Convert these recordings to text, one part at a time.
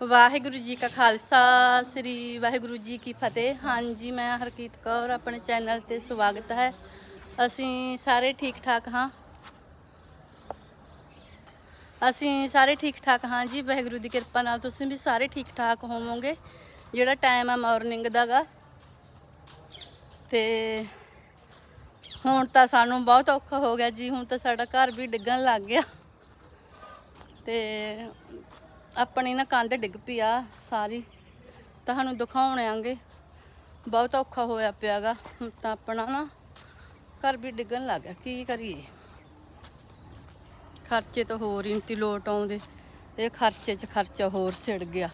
ਵਾਹਿਗੁਰੂ ਜੀ ਕਾ ਖਾਲਸਾ, ਸ੍ਰੀ ਵਾਹਿਗੁਰੂ ਜੀ ਕੀ ਫਤਿਹ। ਹਾਂਜੀ, ਮੈਂ ਹਰਕੀਤ ਕੌਰ, ਆਪਣੇ ਚੈਨਲ ਤੇ ਸਵਾਗਤ ਹੈ। ਅਸੀਂ ਸਾਰੇ ਠੀਕ ਠਾਕ ਹਾਂ? ਅਸੀਂ ਸਾਰੇ ਠੀਕ ਠਾਕ ਹਾਂ ਜੀ। ਵਾਹਿਗੁਰੂ ਦੀ ਕਿਰਪਾ ਨਾਲ ਤੁਸੀਂ ਵੀ ਸਾਰੇ ਠੀਕ ਠਾਕ ਹੋਵੋਗੇ। ਜਿਹੜਾ ਟਾਈਮ ਹੈ ਮਾਰਨਿੰਗ ਦਾਗਾ ਤੇ ਹੁਣ ਤਾਂ ਸਾਨੂੰ ਬਹੁਤ ਔਖਾ ਹੋ ਗਿਆ ਜੀ। ਹੁਣ ਤਾਂ ਸਾਡਾ ਘਰ ਵੀ ਡਿੱਗਣ ਲੱਗ ਗਿਆ। ਤੇ ਆਪਣੀ ਨਾ ਕੰਧ ਡਿੱਗ ਪਈ ਆ ਸਾਰੀ ਤੁਹਾਨੂੰ ਦਿਖਾਉਣਾਂਗੇ ਬਹੁਤ ਔਖਾ ਹੋਇਆ ਪਿਆਗਾ। ਹੁਣ ਤਾਂ ਆਪਣਾ ਨਾ ਘਰ ਵੀ ਡਿੱਗਣ ਲੱਗ ਗਿਆ। ਕੀ ਕਰੀਏ? ਖਰਚੇ ਤਾਂ ਹੋਰ ਹੀ ਨਹੀਂ ਲੋਟ ਆਉਂਦੇ। ਇਹ ਖਰਚੇ 'ਚ ਖਰਚਾ ਹੋਰ ਸਿੜ ਗਿਆ।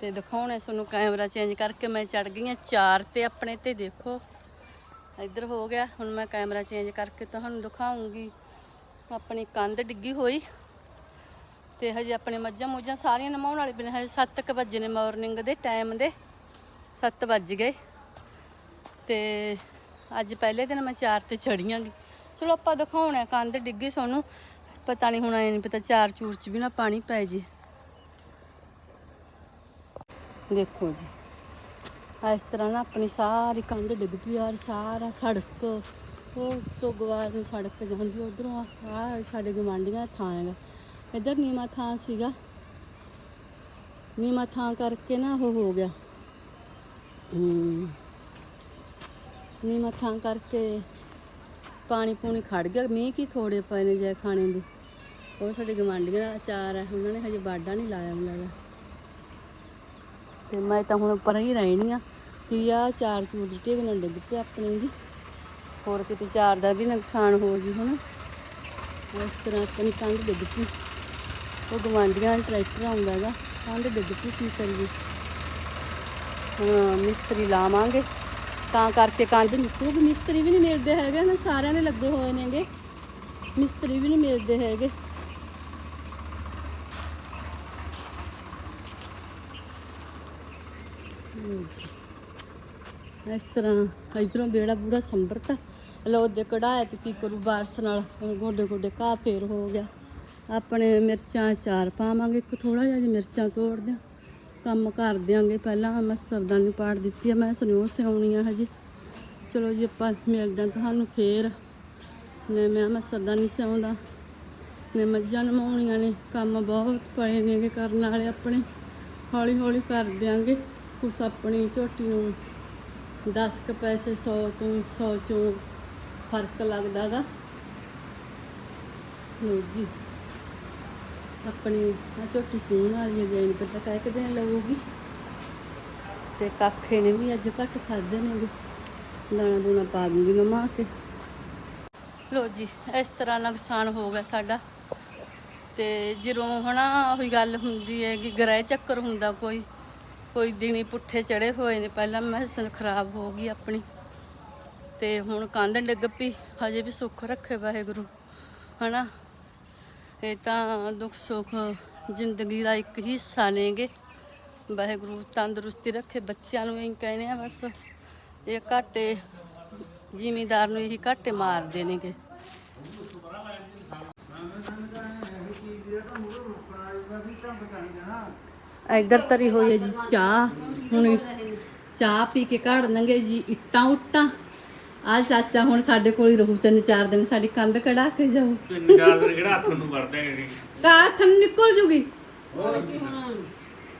ਤੇ ਦਿਖਾਉਣੇ ਤੁਹਾਨੂੰ ਕੈਮਰਾ ਚੇਂਜ ਕਰਕੇ। ਮੈਂ ਚੜ ਗਈ ਹਾਂ ਚਾਰ ਤੇ, ਆਪਣੇ ਤੇ ਦੇਖੋ। ਇੱਧਰ ਹੋ ਗਿਆ। ਹੁਣ ਮੈਂ ਕੈਮਰਾ ਚੇਂਜ ਕਰਕੇ ਤੁਹਾਨੂੰ ਦਿਖਾਉਂਗੀ। ਆਪਣੀ ਕੰਧ ਡਿੱਗੀ ਹੋਈ ਤੇ ਹਜੇ ਆਪਣੇ ਮੱਝਾਂ ਮੁੱਝਾਂ ਸਾਰੀਆਂ ਨਮਾਉਣ ਵਾਲੇ ਬਣੇ। ਹਜੇ 7:00 ਵਜੇ ਨੇ ਮਾਰਨਿੰਗ ਦੇ ਟਾਈਮ ਦੇ 7 ਵੱਜ ਗਏ। ਤੇ ਅੱਜ ਪਹਿਲੇ ਦਿਨ ਮੈਂ ਚਾਰ ਤੇ ਚੜੀਆਂਗੀ ਚਲੋ ਆਪਾਂ ਦਿਖਾਉਣਾ ਕੰਧ ਡਿੱਗੀ ਸਾਨੂੰ। ਪਤਾ ਨਹੀਂ ਹੁਣ ਐ ਨਹੀਂ ਪਤਾ, ਚਾਰ ਚੂਰ ਚ ਵੀ ਨਾ ਪਾਣੀ ਪੈ ਜੇ। ਦੇਖੋ ਜੀ ਇਸ ਤਰ੍ਹਾਂ ਨਾ ਆਪਣੀ ਸਾਰੀ ਕੰਧ ਡਿੱਗ ਪਈ ਆ, ਸਾਰਾ ਸੜਕ। ਉਹ ਤੋਂ ਗਵਾਰ ਨੂੰ ਸੜਕ ਜਾਂਦੀ ਉਧਰੋਂ ਆ ਸਾਡੇ ਗਵਾਂਢੀਆਂ ਥਾਂ ਹੈਗਾ। ਇੱਧਰ ਨੀਮਾ ਥਾਂ ਸੀਗਾ। ਨੀਮਾ ਥਾਂ ਕਰਕੇ ਨਾ ਉਹ ਹੋ ਗਿਆ। ਹਮ, ਨੀਮਾ ਥਾਂ ਕਰਕੇ ਪਾਣੀ ਪੂਣੀ ਖੜ ਗਿਆ। ਮੀਂਹ ਕੀ ਥੋੜੇ ਪਏ ਨੇ ਜੈ ਖਾਣੇ ਦੇ। ਉਹ ਸਾਡੇ ਗਵਾਂਢੀਆਂ ਦਾ ਅਚਾਰ ਹੈ ਉਹਨਾਂ ਨੇ ਹਜੇ ਬਾਡਾ ਨਹੀਂ ਲਾਇਆ ਮੈਨੂੰ ਲੱਗਦਾ ਤੇ ਮੈਂ ਤਾਂ ਹੁਣ ਉੱਪਰ ਹੀ ਰਹਿਣੀ ਆ। ਕੀ ਆ ਚਾਰ ਚੂਰ ਢੇਗ ਨਾਲ ਡਿੱਗ ਪਿਆ ਆਪਣੇ ਦੀ ਹੋਰ ਕਿਤੇ ਚਾਰ ਦਾ ਵੀ ਨੁਕਸਾਨ ਹੋ ਜੀ ਹੁਣ। ਇਸ ਤਰ੍ਹਾਂ ਆਪਣੀ ਕੰਧ ਡਿੱਗ ਪਈ। ਉਹ ਗਵਾਂਢੀਆਂ ਦਾ ਟਰੈਕਟਰ ਆਉਂਦਾ ਹੈਗਾ, ਕੰਧ ਡਿੱਗ ਪਈ ਕੀ ਕਰੀਏ? ਹੁਣ ਮਿਸਤਰੀ ਲਾਵਾਂਗੇ। ਤਾਂ ਕਰਕੇ ਕੰਧ ਨਿਕਲੂਗੀ। ਮਿਸਤਰੀ ਵੀ ਨਹੀਂ ਮਿਲਦੇ ਹੈਗੇ ਨਾ, ਸਾਰਿਆਂ ਦੇ ਲੱਗੇ ਹੋਏ ਨੇਗੇ। ਮਿਸਤਰੀ ਵੀ ਨਹੀਂ ਮਿਲਦੇ ਹੈਗੇ। ਇਸ ਤਰ੍ਹਾਂ ਇਧਰੋਂ ਬੇੜਾ ਬੂੜਾ ਸੰਭਰਤਾ। ਲੋ ਦੇ ਕਢਾਇਆ ਤੇ ਕੀ ਕਰੂ? ਬਾਰਸ ਨਾਲ ਗੋਡੇ ਗੋਡੇ ਘਾਹ ਫੇਰ ਹੋ ਗਿਆ। ਆਪਣੇ ਮਿਰਚਾਂ ਚਾਰ ਪਾਵਾਂਗੇ, ਇੱਕ ਥੋੜਾ ਜਿਹਾ ਜੀ ਮਿਰਚਾਂ ਤੋੜ ਦਿਆਂ। ਕੰਮ ਕਰ ਦਿਆਂਗੇ। ਪਹਿਲਾਂ ਮੈਂ ਸਰਦਾਨੀ ਪਾੜ ਦਿੱਤੀ ਆ, ਮੈਂ ਸਨੂ ਸਿਆਉਣੀ ਆ ਹਜੇ। ਚਲੋ ਜੀ, ਆਪਾਂ ਮਿਲਦੇ ਹਾਂ ਤੁਹਾਨੂੰ ਫੇਰ। ਨੇ ਮੈਂ ਮੈਂ ਸਰਦਾਨੀ ਸਿਆਉਂਦਾ ਨੇ ਮੱਝਾਂ ਨਮਾਉਣੀਆਂ ਨੇ। ਕੰਮ ਬਹੁਤ ਪਏ ਨੇਗੇ ਕਰਨ ਵਾਲੇ ਆਪਣੇ। ਹੌਲੀ ਹੌਲੀ ਕਰ ਦਿਆਂਗੇ। ਕੁਛ ਆਪਣੀ ਝੋਟੀ ਨੂੰ 10 ਕ ਪੈਸੇ 100 ਤੋਂ 100 ਚੋਂ ਫ਼ਰਕ ਲੱਗਦਾਗਾ। ਲੋ ਜੀ। ਆਪਣੀ ਆ ਝੋਟੀ ਸੂਣ ਵਾਲੀ ਹੈ, ਜੈਨ ਪਤਾ ਕਾਹ ਕਿ ਦਿਨ ਲਊਗੀ ਤੇ ਕਾਖੇ ਨੇ ਵੀ ਅੱਜ ਘੱਟ ਖਾਦੇ ਨੇਗੇ ਦਾਣਾ ਦੂਣਾ ਪਾ ਦੂੰਗੀ ਨਮਾ ਕੇ। ਲੋ ਜੀ, ਇਸ ਤਰ੍ਹਾਂ ਨੁਕਸਾਨ ਹੋ ਗਿਆ ਸਾਡਾ। ਤੇ ਜਦੋਂ ਹਨਾ ਉਹੀ ਗੱਲ ਹੁੰਦੀ ਹੈ ਕਿ ਗ੍ਰਹਿ ਚੱਕਰ ਹੁੰਦਾ ਕੋਈ ਕੋਈ ਦਿਨੀ ਪੁੱਠੇ ਚੜੇ ਹੋਏ ਨੇ, ਪਹਿਲਾਂ ਮਹਿਸਨ ਖਰਾਬ ਹੋ ਗਈ ਆਪਣੀ। ਤੇ ਹੁਣ ਕੰਧ ਡਿੱਗ ਪਈ। ਹਜੇ ਵੀ ਸੁੱਖ ਰੱਖੇ ਵਾਹਿਗੁਰੂ, ਹਨਾ? ਇਹ ਤਾਂ ਦੁੱਖ ਸੁੱਖ ਜ਼ਿੰਦਗੀ ਦਾ ਇੱਕ ਹਿੱਸਾ ਨੇਗੇ। ਵਾਹਿਗੁਰੂ ਤੰਦਰੁਸਤੀ ਰੱਖੇ ਬੱਚਿਆਂ ਨੂੰ ਇਹੀ ਕਹਿਣੇ ਆ ਬਸ। ਇਹ ਘਾਟੇ, ਜ਼ਿਮੀਦਾਰ ਨੂੰ ਇਹੀ ਘਾਟੇ ਮਾਰਦੇ ਨੇਗੇ। ਇੱਧਰ ਤਰੀ ਹੋਈ ਹੈ ਜੀ ਚਾਹ। ਹੁਣ ਚਾਹ ਪੀ ਕੇ ਕਾੜਨਗੇ ਜੀ ਇੱਟਾਂ ਉੱਟਾਂ ਆ ਚਾਚਾ ਹੁਣ ਸਾਡੇ ਕੋਲ ਹੀ ਰਹੂ ਤਿੰਨ ਚਾਰ ਦਿਨ ਸਾਡੀ ਕੰਧ ਕਢਾ ਕੇ ਜਾਊ। ਤਿੰਨ ਚਾਰ ਦਿਨ ਕਿਹੜਾ ਹੱਥ ਨੂੰ ਵੜਦੇ ਹੈਗੇ ਕਾਥ ਨਿਕਲ ਜੂਗੀ।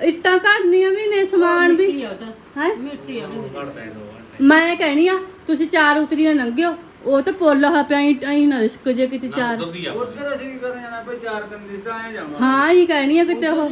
ਇੱਟਾਂ ਕੱਢਨੀਆਂ ਵੀ ਨੇ ਸਮਾਨ ਵੀ। ਹੈ? ਵੜਦੇ ਦੋ ਮੈਂ ਕਹਿਣੀ ਆ ਤੁਸੀਂ ਚਾਰ ਉਤਰੀ ਨਾ ਲੰਘਿਓ ਉਹ ਤਾਂ ਪੁੱਲ ਹਾ ਪਿਆ ਐਂ ਨਾ ਰਿਸਕ ਜੇ ਕਿਤੇ ਚਾਰ। ਉਧਰ ਉੱਧਰ ਅਸੀਂ ਕਰਨ ਜਾਣਾ ਭਈ ਚਾਰ ਦਿਨ ਦੀ ਤਾਂ ਆਏ ਜਾਵਾਂ ਹਾਂ ਹੀ ਕਹਿਣੀ ਆ ਕਿਤੇ ਉਹ।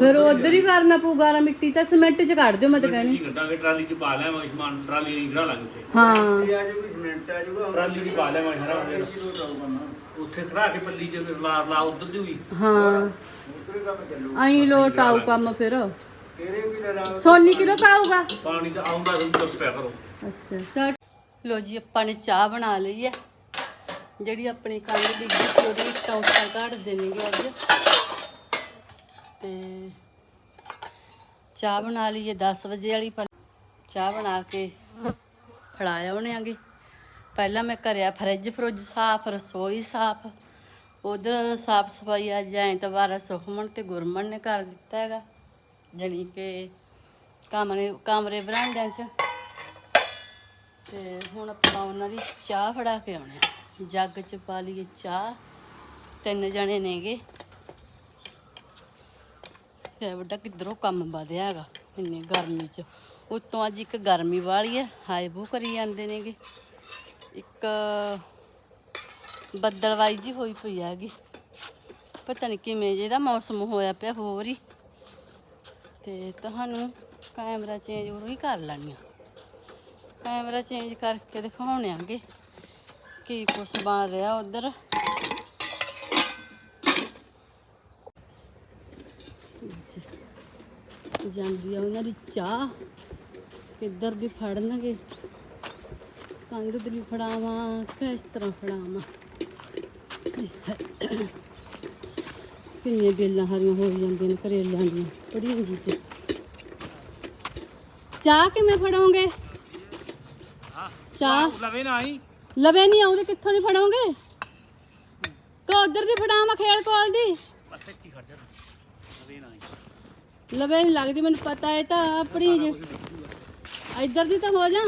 ਫਿਰ ਉਧਰ ਹੀ ਕਰਨਾ ਪਊ ਗਾਰਾ ਮਿੱਟੀ ਤਾਂ ਸੀਮੈਂਟ ਚ ਕੱਢ ਦਿਓ ਮੈਂ ਤਾਂ ਕਹਿਣੀ। ਕੱਢਾਂਗੇ ਟਰਾਲੀ ਚ ਪਾ ਲਿਆਵਾਂਗੇ ਸਮਾਨ ਟਰਾਲੀ ਨਹੀਂ ਖੜਾ ਲੱਗ ਉੱਥੇ। ਹਾਂ। ਇਹ ਆ ਜੂਗੀ ਸਿਮੈਂਟ ਆ ਜੂਗਾ ਟਰਾਲੀ ਦੀ ਪਾ ਲਿਆਵਾਂਗੇ ਹਰਾ ਹੋ ਜਾਣਾ। ਕਿਲੋ ਜਾਊਗਾ ਉੱਥੇ ਖੜਾ ਕੇ ਪੱਲੀ ਚ ਲਾ ਲਾ ਉਧਰ ਦੀ ਹੋਈ। ਹਾਂ। ਉੱਧਰ ਕੰਮ ਚੱਲੂ। ਐਂ ਲੋਟ ਆਊ ਕੰਮ ਫਿਰ। ਤੇਰੇ ਵੀ ਲੜਾ ਸੋਨੀ ਕਿਲੋ ਕਾਊਗਾ ਪਾਣੀ ਚ ਆਉਂਦਾ ਤੁਹਾਨੂੰ ਦੱਸ ਪਿਆ ਕਰੋ। ਅੱਛਾ ਸਰ। ਲੋ ਜੀ ਆਪਾਂ ਨੇ ਚਾਹ ਬਣਾ ਲਈ ਹੈ। ਜਿਹੜੀ ਆਪਣੀ ਕੰਧ ਦੀ ਸੀ ਉਹਦੀ ਟੌਟਾ ਕੱਢ ਦੇਣਗੇ ਅੱਜ। ਤੇ ਚਾਹ ਬਣਾ ਲਈਏ ਹੈ 10 ਵਜੇ ਵਾਲੀ ਪਰ ਚਾਹ ਬਣਾ ਕੇ ਫੜਾਇਆ ਉਹਨੇ ਆਗੇ ਪਹਿਲਾਂ ਮੈਂ ਕਰਿਆ ਫਰਿੱਜ, ਫਰੁੱਜ ਸਾਫ਼, ਰਸੋਈ ਸਾਫ਼। ਉਧਰ ਸਾਫ਼ ਸਫ਼ਾਈ ਅੱਜ ਐਤਵਾਰ ਸੁਖਮਨ ਤੇ ਗੁਰਮਨ ਨੇ ਕਰ ਦਿੱਤਾ ਹੈਗਾ। ਜਾਣੀ ਕਿ ਕਮਰੇ ਕਮਰੇ ਬਰਾਂਡਿਆਂ 'ਚ। ਤੇ ਹੁਣ ਆਪਾਂ ਉਹਨਾਂ ਦੀ ਚਾਹ ਫੜਾ ਕੇ ਆਉਣੇ ਆ। ਜੱਗ 'ਚ ਪਾ ਲਈਏ ਚਾਹ। ਤਿੰਨ ਜਣੇ ਨੇਗੇ। ਤੇ ਵੱਡਾ ਕਿੱਧਰੋਂ ਕੰਮ ਵਧਿਆ ਹੈਗਾ, ਇੰਨੀ ਗਰਮੀ 'ਚ। ਉਤੋਂ ਅੱਜ ਇੱਕ ਗਰਮੀ ਵਾਲੀ ਹੈ ਹਾਏ ਬੂ ਕਰੀ ਜਾਂਦੇ ਨੇਗੇ। ਇੱਕ ਬੱਦਲਵਾਈ ਜੀ ਹੋਈ ਪਈ ਹੈਗੀ। ਪਤਾ ਨਹੀਂ ਕਿਵੇਂ ਜਿਹਦਾ ਮੌਸਮ ਹੋਇਆ ਪਿਆ ਹੋਰ ਹੀ। ਤੇ ਤੁਹਾਨੂੰ ਕੈਮਰਾ ਚੇਂਜ ਉਰੋਂ ਹੀ ਕਰ ਲੈਣੀ ਆ। ਕੈਮਰਾ ਚੇਂਜ ਕਰਕੇ ਦਿਖਾਉਣੇ ਆਂਗੇ, ਕੀ ਕੁਛ ਬਣ ਰਿਹਾ ਉਧਰ। ਜਾਂਦੀ ਆ ਉਹਨਾਂ ਦੀ ਚਾਹ ਕਿੱਧਰ ਦੀ ਫੜਨਗੇ? ਕੰਧ ਦੀ ਫੜਾਵਾਂ ਕਿ ਇਸ ਤਰ੍ਹਾਂ ਫੜਾਵਾਂ? ਕਿੰਨੀਆਂ ਬੇਲਾਂ ਹਰੀਆਂ ਹੋ ਜਾਂਦੀਆਂ ਨੇ ਕਰੇਲਿਆਂ ਦੀਆਂ ਬੜੀਆਂ ਜੀ ਤੇ। ਚਾਹ ਕਿਵੇਂ ਫੜੋਗੇ? ਚਾਹ? ਲਵੇ ਨਾ ਆਈ। ਲਵੇ ਨਹੀਂ ਆਉਂਦੇ ਕਿੱਥੋਂ ਦੀ ਫੜੋਗੇ? ਕੋ ਉਧਰ ਦੀ ਫੜਾਵਾਂ ਖੇੜ ਕੋਲ ਦੀ? ਬਸ ਇੱਥੇ ਖੜ ਜਾ ਲਵੇ ਨਹੀਂ ਲੱਗਦੀ ਮੈਨੂੰ ਪਤਾ ਹੈ ਤਾਂ ਆਪਣੀ ਜੇ। ਇੱਧਰ ਦੀ ਤਾਂ ਹੋ ਜਾ।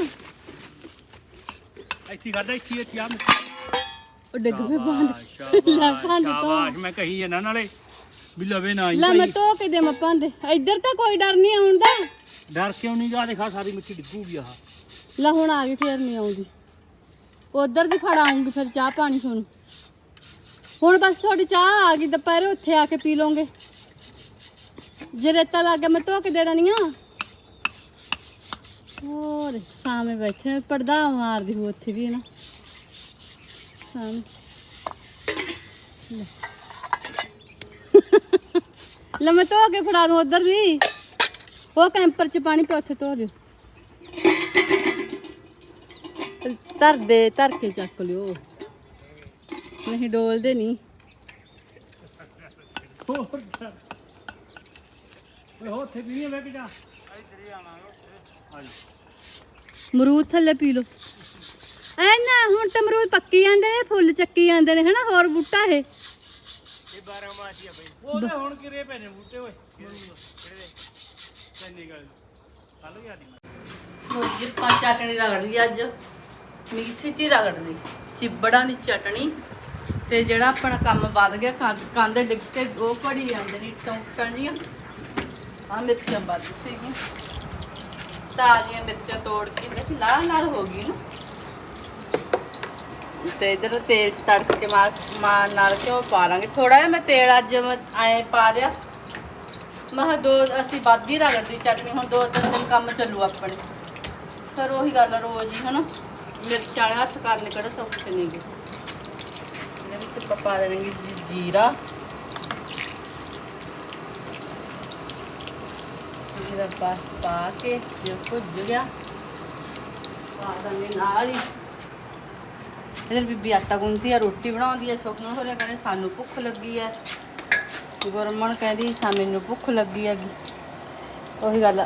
ਇੱਥੇ ਖੜ ਜਾ ਇੱਥੇ ਇੱਥੇ ਆ। ਉਹ ਡਿੱਗ ਪਏ ਬੰਦ ਸ਼ਾਬਾਸ਼ ਭਾਂਡੇ। ਸ਼ਾਬਾਸ਼ ਮੈਂ ਕਹੀ ਜਾਂਦਾ ਨਾਲੇ ਵੀ ਲਵੇ ਨਾ ਲੈ ਮੈਂ ਧੋ ਕੇ ਦੇ ਮੈਂ ਭਾਂਡੇ। ਇੱਧਰ ਤਾਂ ਕੋਈ ਡਰ ਨਹੀਂ ਆਉਂਦਾ ਡਰ ਕਿਉਂ ਨਹੀਂ ਗਾ? ਦੇਖਾ ਸਾਰੀ ਮਿੱਟੀ ਡਿੱਗੂਗੀ ਆਹ। ਲੈ ਹੁਣ ਆ ਗਈ ਫੇਰ ਨਹੀਂ ਆਉਂਦੀ। ਉਧਰ ਦੀ ਫੜ ਆਉਂਗੀ ਫਿਰ ਚਾਹ ਪਾਣੀ ਤੁਹਾਨੂੰ ਹੁਣ ਬਸ ਤੁਹਾਡੀ ਚਾਹ ਆ ਗਈ ਦੁਪਹਿਰੇ ਉੱਥੇ ਆ ਕੇ ਪੀ ਲਓਗੇ ਜੇ ਰੇਤਾ ਲੱਗ ਗਿਆ ਮੈਂ ਧੋ ਕੇ ਦੇ ਦੇਣੀ ਆ। ਹੋਰ ਸਾਹਮਣੇ ਬੈਠੇ ਨੇ, ਪਰਦਾ ਮਾਰਦੀ ਹੋ ਉੱਥੇ ਵੀ ਹੈ ਨਾ। ਸਾਹਮਣੇ। ਲੈ। ਮੈਂ ਧੋ ਕੇ ਫੜਾ ਦੂੰ ਉਧਰ ਦੀ ਉਹ ਕੈਂਪਰ ਚ ਪਾਣੀ ਪਿਆ ਉੱਥੇ ਧੋ ਦਿਓ। ਧਰ ਦੇ ਧਰ ਕੇ ਚੱਕ ਲਿਓ। ਨਹੀਂ ਡੋਲਦੇ ਨਹੀਂ। ਹੋਰ ਓਏ ਹੋ ਉੱਥੇ ਵੀ ਨਹੀਂ ਵੇ ਕਿ ਜਾ। ਮਰੂਦ ਥੱਲੇ ਪੀ ਲਓ। ਐ ਨਾ ਹੁਣ ਤਾਂ ਮਰੂਦ ਪੱਕੀ ਜਾਂਦੇ ਨੇ ਫੁੱਲ ਚੱਕੀ ਜਾਂਦੇ ਨੇ ਹਨਾ ਹੋਰ ਬੂਟਾ ਇਹ। ਇਹ 12 ਮਾਸੀ ਆ ਬਈ। ਉਹਦੇ ਹੁਣ ਕਿਰੇ ਪੈ ਨੇ ਬੂਟੇ ਓਏ। ਕਿਹੜੇ ਚੰਨੀ ਗੱਲ ਕੱਲ ਗਿਆ ਦੀ ਰੋਜੀ ਪਾ ਚਟਣੀ ਅੱਜ ਮਿਕਸੀ ਚ ਹੀ ਚਿੱਬੜਾਂ ਦੀ ਚਟਣੀ। ਤੇ ਜਿਹੜਾ ਆਪਣਾ ਕੰਮ ਵੱਧ ਗਿਆ ਕੰਧ ਡਿੱਗ ਕੇ ਉਹ ਪੜੀ ਜਾਂਦੇ ਨੇ ਟੌਂਕਾਂ ਜੀਆਂ। ਆ ਮਿਰਚਾਂ ਵੱਧ ਸੀਗੀ ਤਾਜ਼ੀਆਂ ਮਿਰਚਾਂ ਤੋੜ ਕੇ ਦੇਖ ਲਾਲ ਲਾਲ ਹੋ ਗਈ ਨਾ। ਤੇ ਇਧਰ ਤੇਲ ਚ ਤੜਕ ਕੇ ਮਾਰ ਮਾਰ ਨਾਲ ਕਿਉਂ ਪਾ ਲਾਂਗੇ। ਥੋੜਾ ਜਿਹਾ ਮੈਂ ਤੇਲ ਅੱਜ ਮੈਂ ਐ ਪਾ ਲਿਆ। ਮੈਂ ਕਿਹਾ ਦੋ, ਅਸੀਂ ਵੱਧ ਹੀ ਰਗੜਦੀ ਚਟਨੀ, ਹੁਣ ਦੋ ਤਿੰਨ ਦਿਨ ਕੰਮ ਚੱਲੂ ਆਪਣੇ। ਫਿਰ ਉਹੀ ਗੱਲ ਰੋਜ਼ ਹੀ ਹਨਾ। ਮਿਰਚ ਵਾਲੇ ਹੱਥ ਕਰਨੇ ਕਿਹੜਾ ਸੌਖੇ ਨੇਗੇ। ਇਹਦੇ ਵਿੱਚ ਆਪਾਂ ਪਾ ਦੇਣਗੇ ਜੀਰਾ। ਜੀਰਾ ਪਾ ਪਾ ਕੇ ਜੇ ਭੁੱਜ ਗਿਆ। ਪਾ ਦਾਂਗੇ ਨਾਲ ਹੀ। ਇਧਰ ਬੀਬੀ ਆਟਾ ਗੁੰਨਦੀ ਆ, ਰੋਟੀ ਬਣਾਉਂਦੀ ਆ ਸੁਖਮਨ ਹੋਰਿਆ ਕਹਿੰਦੇ ਸਾਨੂੰ ਭੁੱਖ ਲੱਗੀ ਆ। ਗੁਰਮਨ ਕਹਿੰਦੀ ਸਾ ਮੈਨੂੰ ਭੁੱਖ ਲੱਗੀ ਹੈਗੀ। ਉਹੀ ਗੱਲ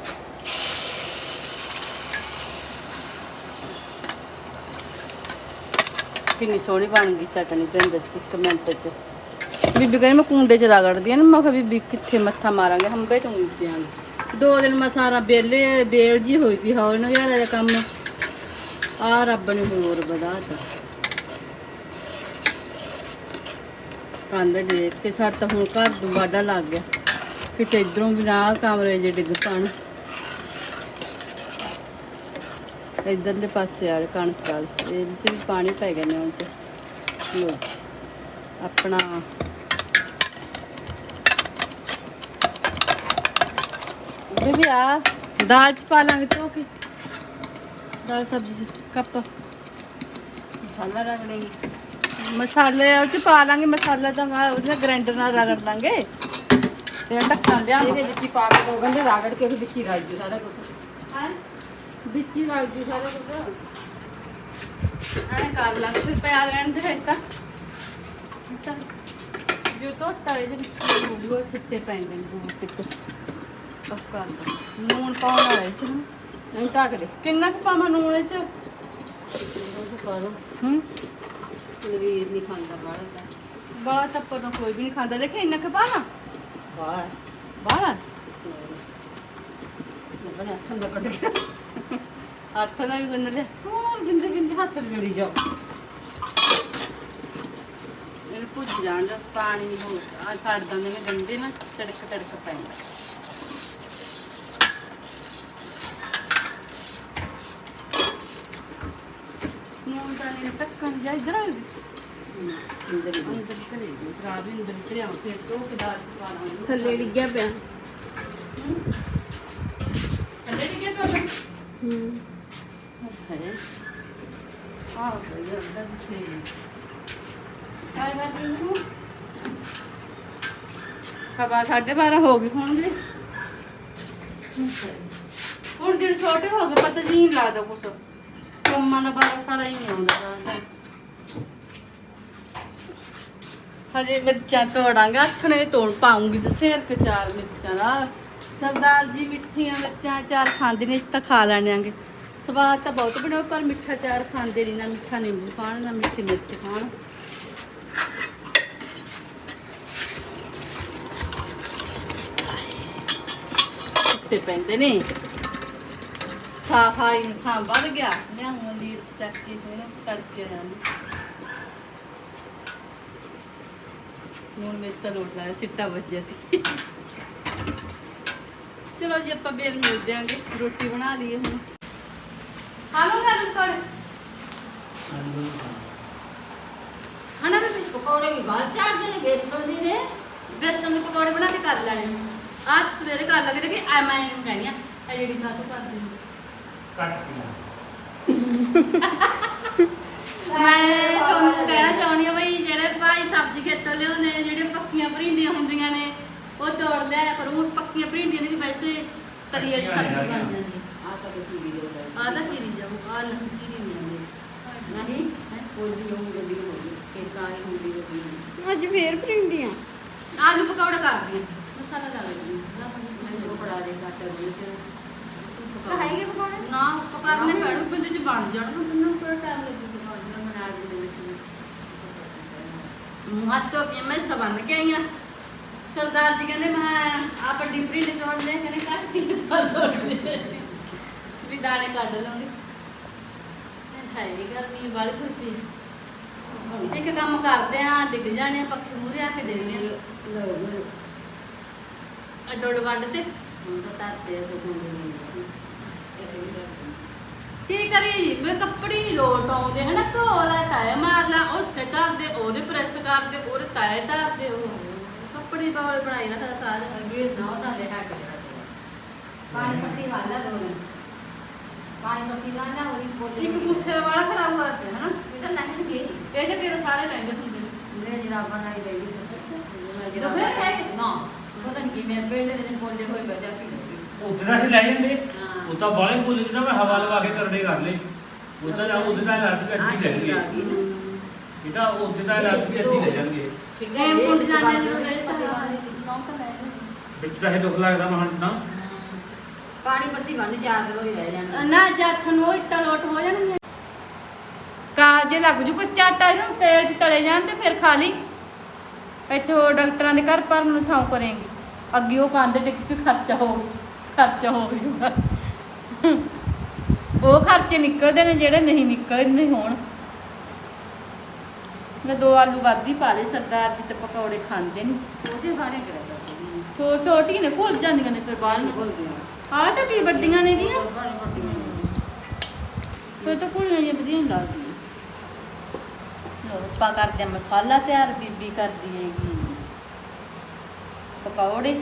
ਕਿੰਨੀ ਸੋਹਣੀ ਬਣ ਗਈ ਚਟਣੀ ਤੇ ਅੰਦਰ ਚ, ਇੱਕ ਮਿੰਟ ਚ। ਬੀਬੀ ਕਹਿੰਦੀ ਮੈਂ ਕੁੰਡੇ ਚ ਰਗੜਦੀ ਆ ਨਾ, ਮੈਂ ਕਿਹਾ ਬੀਬੀ ਕਿੱਥੇ ਮੱਥਾ ਮਾਰਾਂਗੇ, ਹੰਬੇ ਤੋਂ ਦਿਆਂਗੇ ਦੋ ਦਿਨ ਮੈਂ ਸਾਰਾ ਬੇਲੇ ਬੇਲ ਜੀ ਹੋਈ ਤੀ ਹੋਰ ਨਾ ਯਾਰ ਕੰਮ। ਆ ਰੱਬ ਨੇ ਹੋਰ ਵਧਾਤਾ। ਕੰਧ ਦੇਖ ਕੇ ਸਾਡਾ ਤਾਂ ਹੁਣ ਘਰ ਨੂੰ ਵਾਢਾ ਲੱਗ ਗਿਆ। ਕਿਤੇ ਇਧਰੋਂ ਵੀ ਨਾ ਕਮਰੇ ਜੇ ਡਿੱਗ ਪਾਣ। ਇਧਰਲੇ ਪਾਸੇ ਆ ਕਣਕ ਵਾਲ ਇਹ ਵਿੱਚ ਵੀ ਪਾਣੀ ਪੈ ਗਿਆ ਨੇ ਉਹ ਚ। ਲਓ ਆਪਣਾ ਵੀ ਆ ਦਾਲ ਚ ਪਾ ਲਾਂਗੇ ਧੋ ਕੇ। ਦਾਲ ਸਬਜ਼ੀ ਕੱਪ ਮਸਾਲਾ ਰਗੜੇਗੀ ਮਸਾਲੇ ਉਹ ਚ ਪਾ ਲਾਂਗੇ ਮਸਾਲਾ ਤਾਂ ਉਹਦੇ ਗ੍ਰਾਈਂਡਰ ਨਾਲ ਰਗੜ ਲਾਂਗੇ। ਤੇ ਢੱਕਣ ਲਿਆ ਇਹਦੇ ਵਿੱਚ ਹੀ ਪਾ ਕੇ ਦੋ ਗੰਢੇ ਰਗੜ ਕੇ ਫਿਰ ਵਿੱਚ ਹੀ ਰਲ ਜੂ ਸਾਰਾ ਕੁਝ ਹਾਂ? ਵਿੱਚ ਹੀ ਰਲ ਜੂ ਸਾਰਾ ਕੁਝ ਐਂ ਕਰ ਲਾਂਗੇ ਫਿਰ ਪਿਆਰ ਰਹਿਣ ਦੇ ਫਿਰ ਤਾਂ। ਤਾਂ। ਜੋ ਤੋਂ ਤਲੇ ਦੇ ਵਿੱਚ ਸਿੱਤੇ ਪੈਂਦੇ ਨੇ ਬਹੁਤ ਟਿਕ ਪੱਕਾ ਨੂਨ ਪਾਉਣ ਵਾਲਾ ਇਸ ਨੂੰ। ਨਹੀਂ ਢੱਕ ਦੇ ਕਿੰਨਾ ਕੁ ਪਾਵਾਂ ਨੂਨ ਇਹ ਚ? ਪਾ ਦੋ ਹੂੰ? ਲਵੀਰ ਨਹੀਂ ਖਾਂਦਾ ਬਾਹਰ ਦਾ ਬੜਾ ਟੱਪਰ ਨੂੰ ਕੋਈ ਵੀ ਨਹੀਂ ਖਾਂਦਾ। ਦੇਖੇ ਇੰਨਾ ਖਪਾਣਾ ਬਾਹਰ ਬਾਹਰ ਨਬਣੇ ਅੱਖਾਂ ਦਾ ਕੱਢ ਕੇ ਅੱਠ ਦਾ ਵੀ ਗੁੰਨ ਲਿਆ। ਹੋਰ ਬਿੰਦੇ ਬਿੰਦੇ ਹੱਥ ਲੜੀ ਜਾਓ। ਇਹਨੂੰ ਭੁੱਜ ਜਾਣ ਦਾ ਪਾਣੀ ਹੋ ਆ ਛੱਡ ਦਿੰਦੇ ਨੇ ਗੰਡੇ ਨਾ ਤੜਕ ਤੜਕ ਪੈਂਦਾ। ਦਾ ਨਹੀਂ ਟੱਕਣ ਜਾ ਇਧਰ ਆ ਬਿੰਦੇ ਬਿੰਦੇ ਅੰਦਰ ਘਰੇ ਗਈ ਖਰਾਬ ਹੀ ਅੰਦਰ ਘਰੇ ਆਉਂ ਫਿਰ ਤੋਂ ਕਿਦਾਰ ਚ ਪਾ ਦਾਂਗੇ ਥੱਲੇ ਡਿੱਗਿਆ ਪਿਆ। ਥੱਲੇ ਡਿੱਗਿਆ ਪਿਆ ਹੂੰ। ਹੈ ਆਹ ਬਈ ਅੰਦਰ ਸੇ ਕਾਈ ਬਾਤ ਨਹੀਂ ਸਵਾ ਸਾਢੇ 12 ਹੋ ਗਏ ਹੋਣਗੇ। ਹੁਣ ਦਿਨ ਛੋਟੇ ਹੋ ਗਏ ਪਤਾ ਜੀ ਨਹੀਂ ਲੱਗਦਾ ਕੁਛ। ਕੰਮਾਂ ਦਾ ਬਾਰਾ ਸਾਰਾ ਹੀ ਨਹੀਂ ਆਉਂਦਾ ਰਾਤ ਹਜੇ ਮਿਰਚਾਂ ਤੋੜਾਂਗਾ ਆਥਣੇ ਤੋੜ ਪਾਉਂਗੀ ਤੇ ਸਿਰ ਚਾਰ ਮਿਰਚਾਂ ਦਾ ਸਰਦਾਰ ਜੀ ਮਿੱਠੀਆਂ ਮਿਰਚਾਂ ਚਾਰ ਖਾਂਦੇ ਨੇ ਇਸ ਤਾਂ ਖਾ ਲੈਣਾਂਗੇ ਸਵਾਦ ਤਾਂ ਬਹੁਤ ਬਣਿਆ ਪਰ ਮਿੱਠਾ ਚਾਰ ਖਾਂਦੇ ਨਹੀਂ ਨਾ ਮਿੱਠਾ ਨਿੰਬੂ ਖਾਣ ਨਾ ਮਿੱਠੀ ਮਿਰਚ ਖਾਣ ਉੱਤੇ ਪੈਂਦੇ ਨੇ ਸਾਫਾਈ ਨੂੰ ਥਾਂ ਵੱਧ ਗਿਆ। ਲਿਆਉਂ ਲੀਰ ਚੱਕ ਕੇ ਫਿਰ ਤੜਕੇ ਨਾਲ। ਹੁਣ ਮੇਰੇ ਤਾਂ ਲੋਟ ਲਾਇਆ, ਸਿੱਟਾ ਵੱਜਿਆ ਸੀ। ਚਲੋ ਜੀ, ਆਪਾਂ ਬੇਰ ਮਿਲ ਦਿਆਂਗੇ ਰੋਟੀ ਬਣਾ ਲਈਏ ਹੁਣ। ਹਾਲੋ ਮੈਂ ਕਰ ਹਣਾ ਮੈਂ ਪਕੌੜੇ ਵੀ ਬਾਹਰ ਚਾੜਦੇ ਨੇ ਵੇਚਣ ਦੀ ਨੇ। ਬੇਸਣ ਦੇ ਪਕੌੜੇ ਬਣਾ ਕੇ ਕਰ ਲੈਣੇ ਨੇ। ਅੱਜ ਸਵੇਰੇ ਕਰ ਲੱਗੇ ਕਿ ਐ ਮੈਂ ਇਹਨੂੰ ਕਹਿਣੀ ਆ ਐ ਜਿਹੜੀ ਕਾ ਤੂੰ ਕਰਦੀ ਨੀ। ਕੱਟ ਦਿਆਂ ਮੈਂ ਤੁਹਾਨੂੰ ਕਹਿਣਾ ਚਾਹੁੰਦੀ ਆ ਬਈ ਜਿਹੜੇ ਭਾਈ ਸਬਜ਼ੀ ਖੇਤੋਂ ਲਿਆਉਂਦੇ ਨੇ ਜਿਹੜੇ ਪੱਕੀਆਂ ਭਰਿੰਡੀਆਂ ਹੁੰਦੀਆਂ ਨੇ ਉਹ ਤੋੜ ਲਿਆ ਕਰੋ। ਪੱਕੀਆਂ ਭਰਿੰਡੀਆਂ ਦੀ ਵੀ ਵੈਸੇ ਤਰੀ ਵਾਲੀ ਕੱਚੀਆਂ ਸਬਜ਼ੀ ਨਹੀਂ ਬਣ ਜਾਂਦੀ ਆ ਤਾਂ ਕਿਸੇ ਵੀ ਦੇ ਆ ਤਾਂ ਚੀਰੀ ਜਾਊ ਆ ਨਹੀਂ ਚੀਰੀ ਨਹੀਂ ਆਉਂਦੀ ਨਹੀਂ ਬੋਲੀ ਉਹ ਗੱਡੀ ਹੋ ਗਈ ਖੇਤਾਂ ਵਾਲੀ ਹੁੰਦੀ ਗੱਡੀ ਅੱਜ ਫੇਰ ਪ੍ਰਿੰਡੀਆਂ ਆਲੂ ਪਕੌੜਾ ਕਰਦੀ ਆ ਮਸਾਲਾ ਲਾ ਲੈਂਦੀ ਆ ਉਹ ਬੜਾ ਦੇ ਕੱਟ ਦੇ ਤੇ ਤਾਂ ਹੈਗੇ ਪਕੌੜੇ? ਨਾ ਪਕਾਉਣੇ ਪੈਣੂ ਬੰਦੇ ਚ ਬਣ ਜਾਣ। ਨਾ ਮੈਨੂੰ ਥੋੜਾ ਟਾਈਮ ਲੱਗੂਗਾ ਬਣਾ ਦੇ ਦੇ ਮੂੰਹ ਹੱਥ ਧੋ ਕੇ ਮੈਂ ਸਬੰਨ ਕੇ ਆਈ ਆ ਸਰਦਾਰ ਜੀ ਕਹਿੰਦੇ ਮੈਂ ਆ ਵੱਡੀ ਪ੍ਰਿੰਟ ਤੋੜ ਲੈ ਕਹਿੰਦੇ ਕੱਟ ਤਾਂ ਤੋੜ ਦੇ। ਵੀ ਦਾਣੇ ਕੱਢ ਲਾਂਗੇ ਹਾਏ ਗਰਮੀ ਵਾਲੀ ਪਈ ਇੱਕ ਕੰਮ ਕਰਦੇ ਆ ਡਿੱਗ ਜਾਣੇ ਆ ਪੱਖੇ ਮੂਰੇ ਆ ਕੇ ਦੇਣੇ ਆ ਅੱਡੋ ਅੱਡ ਵੰਡ ਤੇ। ਹੁਣ ਤਾਂ ਤਾਤੇ ਤੋਂ ਬੰਦੇ ਨਹੀਂ ਕੀ ਕਰੀਏ ਜੀ? ਮੈਂ ਕੱਪੜੇ ਲੋਟ ਆਉਂਦੇ ਹਨਾ? ਧੋ ਲੈ ਤਾਏ ਮਾਰ ਲੈ ਉੱਥੇ ਧਰਦੇ ਉਹਦੇ ਪ੍ਰੈਸ ਕਰਦੇ ਉਹਦੇ ਤਾਏ ਧਰਦੇ ਉਹ ਕੱਪੜੇ ਬਾਹਰ ਬਣਾਈ ਰੱਖਦਾ ਸਾਰੇ ਅਗੇ ਨਾ ਤਾਂ ਲੈਣਾ ਕਰੇ ਪਾਣੀ ਪੱਟੀ ਵਾਲਾ ਲੋ ਪਾਣੀ ਪੱਟੀ ਵਾਲਾ ਉਹਦੀ ਬੋਲੀ ਇੱਕ ਗੁੱਠੇ ਵਾਲਾ ਖਰਾਬ ਹੋਇਆ ਪਿਆ ਹਨਾ? ਇਹ ਤਾਂ ਲੈਣਗੇ। ਇਹ ਜੇ ਕਿਹੜੇ ਸਾਰੇ ਲੈਂਦੇ ਹੁੰਦੇ ਨੇ। ਮੇਰੇ ਜਰਾਬਾਂ ਨਾਲ ਹੀ ਦੋ ਜਰਾਬਾਂ ਹੈ? ਨਾ ਪਤਾ ਨਹੀਂ ਕਿਵੇਂ ਪਹਿਲੇ ਦਿਨ ਬੋਲੇ ਹੋਏ ਬਜਾ ਪੀ ਉੱਥੇ ਤਾਂ ਅਸੀਂ ਲੈ ਜਾਂਦੇ। ਹਾਂ। ਉਹ ਤਾਂ ਬਾਲੇ ਬੋਲੇ ਜਿਹਦਾ ਮੈਂ ਹਵਾ ਲਵਾ ਕੇ ਕਰਨੇ ਕਰ ਲੇ ਉਹ ਤਾਂ ਜਾ ਉਹਦੇ ਤਾਂ ਲੱਗ ਕੇ ਅੱਛੀ ਲੈ ਗਏ ਇਹ ਤਾਂ ਉਹਦੇ ਤਾਂ ਲੱਗ ਕੇ ਅੱਛੀ ਲੈ ਜਾਣਗੇ। ਗੇਮ ਟੁੱਟ ਜਾਂਦੇ ਜਦੋਂ ਗਏ ਤਾਂ ਨੌ ਤਾਂ ਲੈ ਵਿੱਚ ਤਾਂ ਇਹ ਦੁੱਖ ਲੱਗਦਾ ਮਹਾਂ ਤਾਂ। ਪਾਣੀ ਪੱਟੀ ਬੰਨ ਚਾਰ ਦਿਨੋਂ ਹੀ ਰਹਿ ਜਾਣਾ ਨਾ ਜੱਥ ਨੂੰ ਇੱਟਾਂ ਲੋਟ ਹੋ ਜਾਣਗੀਆਂ। ਕਾਲ ਜੇ ਲੱਗ ਜੂ ਕੋਈ ਚਾਟਾ ਇਹਨੂੰ ਤੇਲ ਚ ਤਲੇ ਜਾਣ ਤੇ ਫਿਰ ਖਾ ਲਈ। ਇੱਥੇ ਉਹ ਡਾਕਟਰਾਂ ਦੇ ਘਰ ਪਰ ਨੂੰ ਥਾਂ ਕਰੇਂਗੇ। ਅੱਗੇ ਉਹ ਕੰਧ ਡਿੱਗ ਕੇ ਖਰਚਾ ਹੋ ਖਰਚਾ ਹੋ ਜੂਗਾ ਉਹ ਖਰਚੇ ਨਿਕਲਦੇ ਨੇ ਜਿਹੜੇ ਨਹੀਂ ਨਿਕਲਦੇ ਹੋਣ। ਮੈਂ ਦੋ ਆਲੂ ਵਾਧੀ ਪਾ ਲਏ ਸਰਦਾਰ ਜੀ ਤੇ ਪਕੌੜੇ ਖਾਂਦੇ ਨੇ। ਉਹਦੇ ਬਾਰੇ ਕਰਿਆ ਕਰਦੀ ਛੋਟ ਛੋਟੀ ਨੇ ਘੁਲ ਜਾਂਦੀਆਂ ਨੇ ਫਿਰ ਬਾਹਲੀਆਂ ਬੋਲ ਗਿਆ ਆਹ ਤਾਂ ਕੀ ਵੱਡੀਆਂ ਨੇ ਗੀਆਂ। ਫਿਰ ਤਾਂ ਕੁੜੀਆਂ ਜਿਹੀਆਂ ਵਧੀਆ ਨੀ ਲੱਗਦੀਆਂ। ਲੋ ਆਪਾਂ ਕਰਦੇ ਮਸਾਲਾ ਤਿਆਰ ਬੀਬੀ ਕਰਦੀ ਹੈਗੀ। ਪਕੌੜੇ।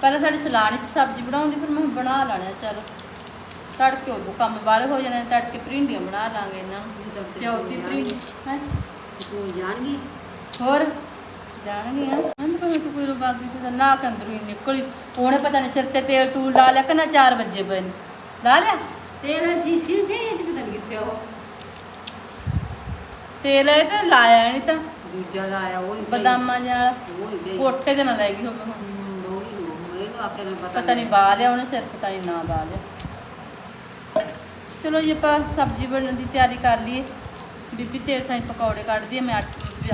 ਪਹਿਲਾਂ ਸਾਡੀ ਸਲਾਣੀ ਚ ਸਬਜ਼ੀ ਬਣਾਉਂਦੀ ਫਿਰ ਮੈਂ ਕਿਹਾ ਬਣਾ ਲੈਣਾ ਚਲੋ। ਤੜਕੇ ਉਹ ਕੰਮ ਵਾਲੇ ਹੋ ਜਾਂਦੇ ਨੇ ਤੜਕੇ ਭਿੰਡੀਆਂ ਬਣਾ ਲਾਂਗੇ ਇਹਨਾਂ ਨੂੰ। ਕਿਉਂ ਭਿੰਡੀ ਹੈ? ਤੂੰ ਜਾਣਗੀ? ਹੋਰ? ਜਾਣਗੀਆਂ ਮੈਂ ਤਾਂ ਕੋਈ ਕੋਈ ਬਾਗੀ ਤੇ ਨਾ ਕੰਦਰੂ ਹੀ ਨਿਕਲੀ। ਉਹਨੇ ਪਤਾ ਨਹੀਂ ਸਿਰ ਤੇ ਤੇਲ ਤੂਲ ਲਾ ਲਿਆ ਕਿ ਨਾ 4 ਵਜੇ ਪਏ ਨੇ। ਲਾ ਲਿਆ? ਤੇਰਾ ਸ਼ੀਸ਼ੀ ਦੇ ਇਹ ਪਤਾ ਨਹੀਂ ਕਿੱਥੇ ਉਹ। ਤੇਲ ਇਹ ਤੇ ਲਾਇਆ ਨਹੀਂ ਤਾਂ। ਦੂਜਾ ਲਾਇਆ ਉਹ ਨਹੀਂ ਬਦਾਮਾਂ ਜਿਹਾ ਕੋਠੇ ਤੇ ਨਾ ਲੈ ਗਈ ਹੋਵੇ ਹੁਣ। ਨੂੰ ਪਤਾ ਪਤਾ ਨਹੀਂ ਬਾ ਲਿਆ ਉਹਨੇ ਸਿਰ ਪਤਾ ਨਹੀਂ ਨਾ ਬਾ ਲਿਆ ਚਲੋ ਜੀ ਆਪਾਂ ਸਬਜ਼ੀ ਬਣਨ ਦੀ ਤਿਆਰੀ ਕਰ ਲਈਏ। ਬੀਬੀ ਤੇਲ ਥਾਈ ਪਕੌੜੇ ਕੱਢਦੀ ਮੈਂ ਆਟ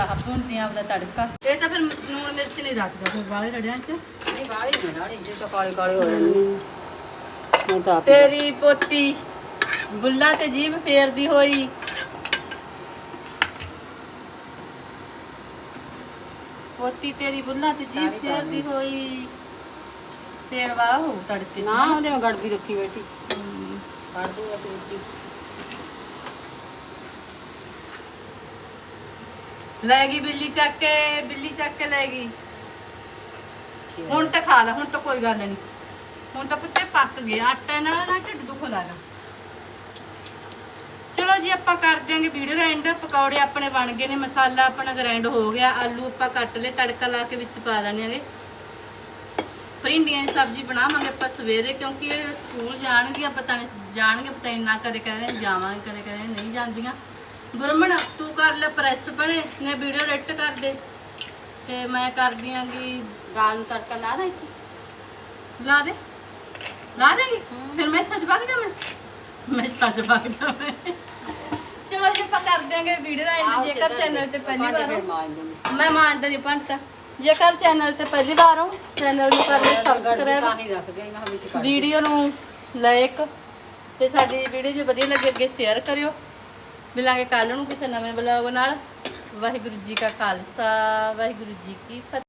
ਆਹ ਭੁੰਨਦੀ ਹਾਂ ਆਪਦਾ ਤੜਕਾ। ਇਹ ਤਾਂ ਫਿਰ ਲੂਣ ਮਿਰਚ ਨਹੀਂ ਰਸਦਾ ਫਿਰ ਬਾਹਲੇ ਰੜਿਆਂ 'ਚ। ਨਹੀਂ ਬਾਹਲੀ ਨਹੀਂ ਨਾਲੀ ਜੇ ਤਾਂ ਕਾਲੇ ਕਾਲੇ ਹੋ ਜਾਣਗੇ ਮੈਂ ਤਾਂ ਆਪ ਤੇਰੀ ਪੋਤੀ ਬੁੱਲਾਂ ਤੇ ਜੀਭ ਫੇਰਦੀ ਹੋਈ। ਪੋਤੀ ਤੇਰੀ ਬੁੱਲਾਂ ਤੇ ਜੀਭ ਫੇਰਦੀ ਹੋਈ। ਤੇਰ ਵਾਹ ਹੋ ਤੜਕੇ 'ਚ। ਨਾ ਉਹਦੇ ਮੈਂ ਗੜਬੀ ਰੱਖੀ ਬੈਠੀ। ਕੱਢ ਦੂਗਾ ਤੂੰ ਲੈ ਗਈ ਬਿੱਲੀ ਚੱਕ ਕੇ ਬਿੱਲੀ ਚੱਕ ਕੇ ਲੈ ਗਈ। ਹੁਣ ਤਾਂ ਖਾ ਲੈ ਹੁਣ ਤਾਂ ਕੋਈ ਗੱਲ ਨਹੀਂ। ਹੁਣ ਤਾਂ ਪੁੱਤੇ ਪੱਕ ਗਏ ਆਟਾ ਨਾਲ ਨਾ ਢਿੱਡ ਦੁਖ ਲੱਗਾ ਚਲੋ ਜੀ ਆਪਾਂ ਕਰ ਦਿਆਂਗੇ ਵੀਡੀਓ ਦਾ ਪਕੌੜੇ ਆਪਣੇ ਬਣ ਗਏ ਨੇ ਮਸਾਲਾ ਆਪਣਾ ਗ੍ਰਾਈਂਡ ਹੋ ਗਿਆ ਆਲੂ ਆਪਾਂ ਕੱਟ ਲਏ ਤੜਕਾ ਲਾ ਕੇ ਵਿੱਚ ਪਾ ਦਾਂਗੇ ਪਰਿੰਡੀਆਂ ਦੀ ਸਬਜ਼ੀ ਬਣਾਵਾਂਗੇ ਆਪਾਂ ਸਵੇਰੇ ਕਿਉਂਕਿ ਇਹ ਸਕੂਲ ਜਾਣਗੇ ਪਤਾ ਨਹੀਂ ਜਾਣਗੇ ਪਤਾ ਨਹੀਂ ਨਾ ਕਦੇ ਕਹਿੰਦੇ ਜਾਵਾਂਗੇ ਕਦੇ ਕਹਿੰਦੇ ਨਹੀਂ ਜਾਂਦੀਆਂ। ਗੁਰਮਣ ਤੂੰ ਕਰ ਲੈ ਪ੍ਰੈਸ ਪਰੇ ਨੇ ਵੀਡੀਓ ਐਡਿਟ ਕਰ ਦੇ। ਤੇ ਮੈਂ ਕਰਦੀ ਆਂਗੀ ਦਾਲ ਨੂੰ ਤੜਕਾ ਲਾ ਦੇ ਲਾ ਦੇ? ਲਾ ਦੇਗੀ? ਫਿਰ ਮੈਂ ਸੱਚ ਵਗ ਜਾਵਾਂ ਮੈਂ। ਸੱਚ ਵਗ ਜਾਵਾਂ ਚਲੋ ਜੀ ਆਪਾਂ ਕਰ ਦਿਆਂਗੇ ਵੀਡੀਓ ਦਾ ਐਂਡ ਜੇਕਰ ਚੈਨਲ ਤੇ ਪਹਿਲੀ ਵਾਰ ਹੋ। ਮੈਂ ਮੰਨਦਾ ਨਹੀਂ ਪੰਡਤਾ ਜੇਕਰ ਚੈਨਲ ਤੇ ਪਹਿਲੀ ਵਾਰ ਹੋ ਚੈਨਲ ਨੂੰ ਕਰ ਲਿਓ ਸਬਸਕ੍ਰਾਈਬ ਰੱਖ ਵਿੱਚ ਕੱਢ ਵੀਡੀਓ ਨੂੰ ਲਾਈਕ ਤੇ ਸਾਡੀ ਵੀਡੀਓ ਜੇ ਵਧੀਆ ਲੱਗੇ ਅੱਗੇ ਸ਼ੇਅਰ ਕਰਿਓ। ਮਿਲਾਂਗੇ ਕੱਲ ਨੂੰ ਕਿਸੇ ਨਵੇਂ ਬਲੌਗ ਨਾਲ। ਵਾਹਿਗੁਰੂ ਜੀ ਕਾ ਖਾਲਸਾ ਵਾਹਿਗੁਰੂ ਜੀ ਕੀ ਫਤਿਹ।